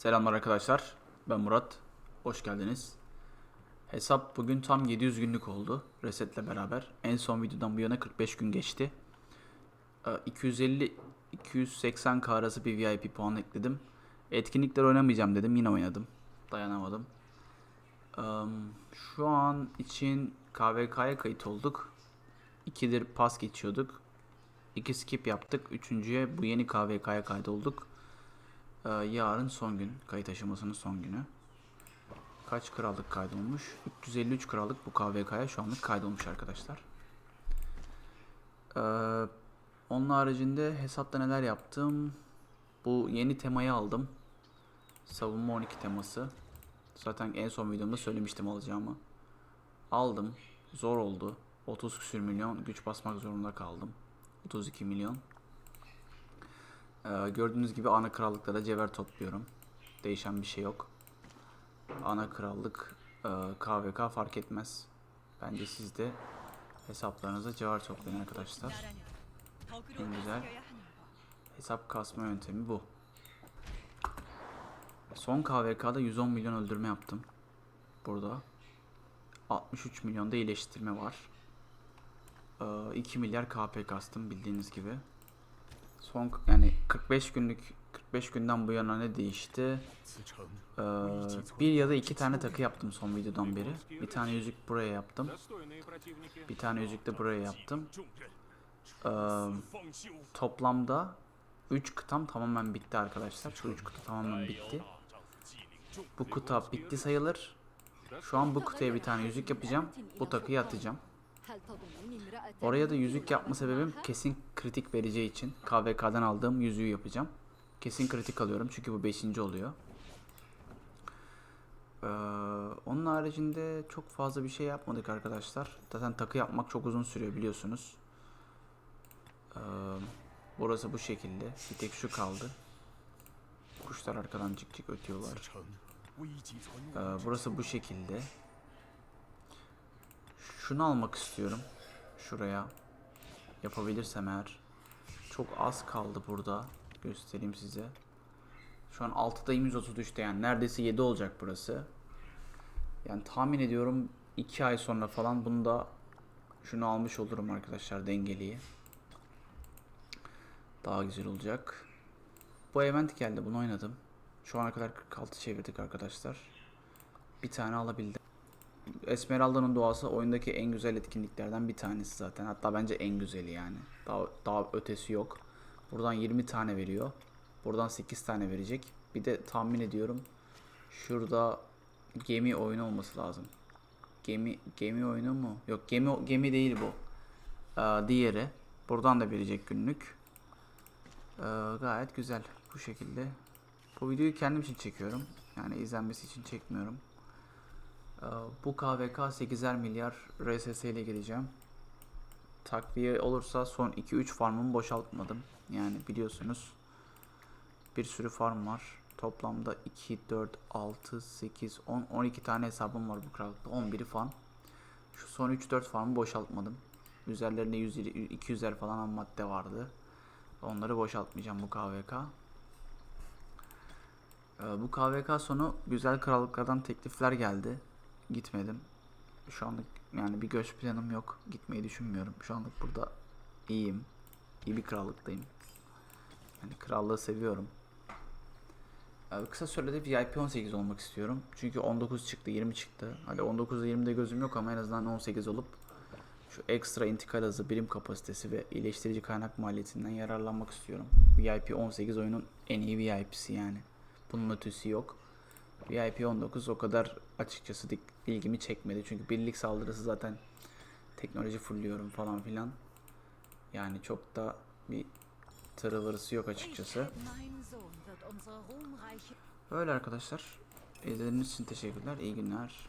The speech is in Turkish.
Selamlar arkadaşlar. Ben Murat. Hoş geldiniz. Hesap bugün tam 700 günlük oldu. Resetle beraber. En son videodan bu yana 45 gün geçti. Ee, 250 280 k bir VIP puan ekledim. Etkinlikler oynamayacağım dedim. Yine oynadım. Dayanamadım. Ee, Şu an için KVK'ya kayıt olduk. İkidir pas geçiyorduk. İki skip yaptık. Üçüncüye bu yeni KVK'ya kaydolduk. Ee, yarın son gün. Kayıt aşamasının son günü. Kaç krallık kaydolmuş? 353 krallık bu KVK'ya şu anlık kaydolmuş arkadaşlar. Ee, onun haricinde hesapta neler yaptım? Bu yeni temayı aldım. Savunma 12 teması. Zaten en son videomda söylemiştim alacağımı. Aldım. Zor oldu. 30 küsür milyon güç basmak zorunda kaldım. 32 milyon. Ee, gördüğünüz gibi ana krallıkta da cevher topluyorum. Değişen bir şey yok. Ana krallık e, KVK fark etmez. Bence siz de hesaplarınıza cevher toplayın arkadaşlar. En güzel hesap kasma yöntemi bu. Son KVK'da 110 milyon öldürme yaptım. Burada. 63 milyonda iyileştirme var. Ee, 2 milyar KP kastım bildiğiniz gibi. Son yani 45 günlük 45 günden bu yana ne değişti? Ee, bir ya da iki tane takı yaptım son videodan beri. Bir tane yüzük buraya yaptım. Bir tane yüzük de buraya yaptım. Ee, toplamda 3 kıtam tamamen bitti arkadaşlar. Şu 3 kutu tamamen bitti. Bu kutu bitti sayılır. Şu an bu kutuya bir tane yüzük yapacağım. Bu takıyı atacağım. Oraya da yüzük yapma sebebim kesin kritik vereceği için KVK'dan aldığım yüzüğü yapacağım. Kesin kritik alıyorum çünkü bu 5. oluyor. Ee, onun haricinde çok fazla bir şey yapmadık arkadaşlar. Zaten takı yapmak çok uzun sürüyor biliyorsunuz. Ee, burası bu şekilde. Bir tek şu kaldı. Kuşlar arkadan cik cik ötüyorlar. Ee, burası bu şekilde. Şunu almak istiyorum. Şuraya. Yapabilirsem eğer. Çok az kaldı burada. Göstereyim size. Şu an 6'dayım 133'te yani neredeyse 7 olacak burası. Yani tahmin ediyorum 2 ay sonra falan bunu da şunu almış olurum arkadaşlar dengeliyi. Daha güzel olacak. Bu event geldi bunu oynadım. Şu ana kadar 46 çevirdik arkadaşlar. Bir tane alabildim. Esmeralda'nın doğası oyundaki en güzel etkinliklerden bir tanesi zaten. Hatta bence en güzeli yani. Daha, daha ötesi yok. Buradan 20 tane veriyor. Buradan 8 tane verecek. Bir de tahmin ediyorum şurada gemi oyunu olması lazım. Gemi gemi oyunu mu? Yok gemi gemi değil bu. Ee, diğeri. Buradan da verecek günlük. Ee, gayet güzel bu şekilde. Bu videoyu kendim için çekiyorum. Yani izlenmesi için çekmiyorum. Ee, bu KVK 8'er milyar RSS ile geleceğim. Takviye olursa son 2-3 farmımı boşaltmadım. Yani biliyorsunuz bir sürü farm var. Toplamda 2, 4, 6, 8, 10, 12 tane hesabım var bu krallıkta. 11'i fan. Şu son 3-4 farmı boşaltmadım. Üzerlerinde 100, 200'er falan madde vardı. Onları boşaltmayacağım bu KVK. Ee, bu KVK sonu güzel krallıklardan teklifler geldi. Gitmedim. Şu anlık yani bir göç planım yok. Gitmeyi düşünmüyorum. Şu anlık burada iyiyim. İyi bir krallıktayım. Yani krallığı seviyorum. Ee, kısa sürede VIP 18 olmak istiyorum. Çünkü 19 çıktı, 20 çıktı. Hadi 19'da 20'de gözüm yok ama en azından 18 olup şu ekstra intikal hızı, birim kapasitesi ve iyileştirici kaynak maliyetinden yararlanmak istiyorum. VIP 18 oyunun en iyi VIP'si yani. Bunun ötesi yok. VIP 19 o kadar açıkçası dik- ilgimi çekmedi. Çünkü birlik saldırısı zaten teknoloji fulluyorum falan filan. Yani çok da bir tırıvırısı yok açıkçası. Öyle arkadaşlar. İzlediğiniz için teşekkürler. İyi günler.